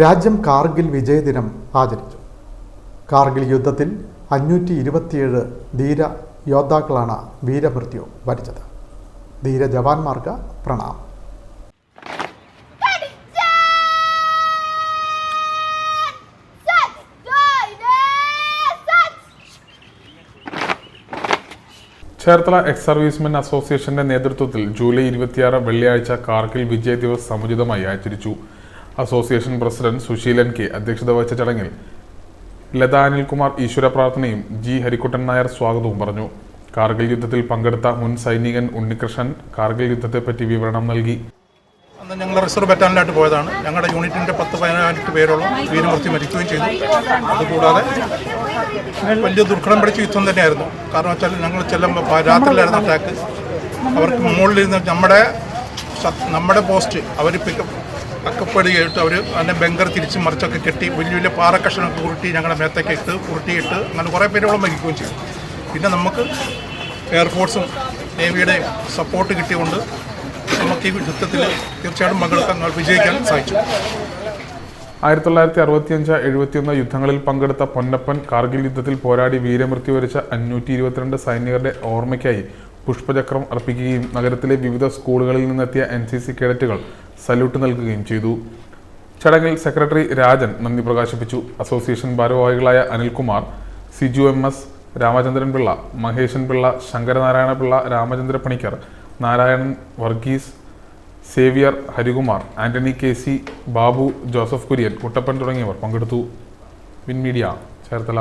രാജ്യം കാർഗിൽ വിജയദിനം ആചരിച്ചു. കാർഗിൽ യുദ്ധത്തിൽ അഞ്ഞൂറ്റി ഇരുപത്തിയേഴ് ധീര യോദ്ധാക്കളാണ് വീരമൃത്യു വരിച്ചത്. ധീര ജവാന്മാർക്ക് പ്രണാമം. ചേർത്തല എക്സ് സർവീസ്മെൻ അസോസിയേഷന്റെ നേതൃത്വത്തിൽ ജൂലൈ ഇരുപത്തിയാറ് വെള്ളിയാഴ്ച കാർഗിൽ വിജയ് ദിവസ് സമുചിതമായി ആചരിച്ചു. അസോസിയേഷൻ പ്രസിഡന്റ് സുശീലൻ കെ അധ്യക്ഷത വഹിച്ച ചടങ്ങിൽ ലത അനിൽകുമാർ ഈശ്വര പ്രാർത്ഥനയും ജി ഹരിക്കുട്ടൻ നായർ സ്വാഗതവും പറഞ്ഞു. കാർഗിൽ യുദ്ധത്തിൽ പങ്കെടുത്ത മുൻ സൈനികൻ ഉണ്ണികൃഷ്ണൻ കാർഗിൽ യുദ്ധത്തെപ്പറ്റി വിവരണം നൽകി. അന്ന് ഞങ്ങൾ റിസർവ് ബറ്റാലിനായിട്ട് പോയതാണ്. ഞങ്ങളുടെ യൂണിറ്റിന്റെ പത്ത് പതിനായിരത്തി പേരോളം വീരമൃത്യു മരിക്കുകയും ചെയ്തു. അതുകൂടാതെ വലിയ ദുർഘടം പിടിച്ച യുദ്ധം തന്നെയായിരുന്നു. കാരണം വെച്ചാൽ ഞങ്ങൾ ചെല്ലുമ്പോൾ രാത്രിയിലായിരുന്നു അറ്റാക്ക് അവർക്ക് മുകളിലിരുന്ന് നമ്മുടെ നമ്മുടെ പോസ്റ്റ് അവർ പിക്കപ്പ് അക്കപ്പെടുകയിട്ട് അവർ അതിന്റെ ബങ്കർ തിരിച്ച് മറിച്ചൊക്കെ കെട്ടി വലിയ വലിയ പാറക്കഷണമൊക്കെ ഉരുട്ടി ഞങ്ങളുടെ മേത്തേക്ക് ഇട്ട് ഉരുട്ടിയിട്ട് അങ്ങനെ കുറേ പേരോളം വഹിക്കുകയും ചെയ്തു. പിന്നെ നമുക്ക് എയർഫോഴ്സും നേവിയുടെ സപ്പോർട്ട് കിട്ടിയുകൊണ്ട് നമുക്ക് ഈ യുദ്ധത്തിൽ തീർച്ചയായിട്ടും പങ്കെടുക്കാൻ വിജയിക്കാൻ സാധിച്ചു. ആയിരത്തി തൊള്ളായിരത്തി അറുപത്തിയഞ്ച് എഴുപത്തിയൊന്ന് യുദ്ധങ്ങളിൽ പങ്കെടുത്ത പൊന്നപ്പൻ കാർഗിൽ യുദ്ധത്തിൽ പോരാടി വീരമൃത്യു വരിച്ച അഞ്ഞൂറ്റി ഇരുപത്തിരണ്ട് സൈനികരുടെ ഓർമ്മയ്ക്കായി പുഷ്പചക്രം അർപ്പിക്കുകയും നഗരത്തിലെ വിവിധ സ്കൂളുകളിൽ നിന്നെത്തിയ എൻ സി സി കേഡറ്റുകൾ സല്യൂട്ട് നൽകുകയും ചെയ്തു. ചടങ്ങിൽ സെക്രട്ടറി രാജൻ നന്ദി പ്രകാശിപ്പിച്ചു. അസോസിയേഷൻ ഭാരവാഹികളായ Anilkumar Siju M S Ramachandran Pillai Maheshan Pillai Sankaranarayana Pillai Ramachandra Panicker Narayanan Varghese Xavier Harikumar Antony K C Babu Joseph Kurian Kuttappan തുടങ്ങിയവർ പങ്കെടുത്തു. Win media Cherthala.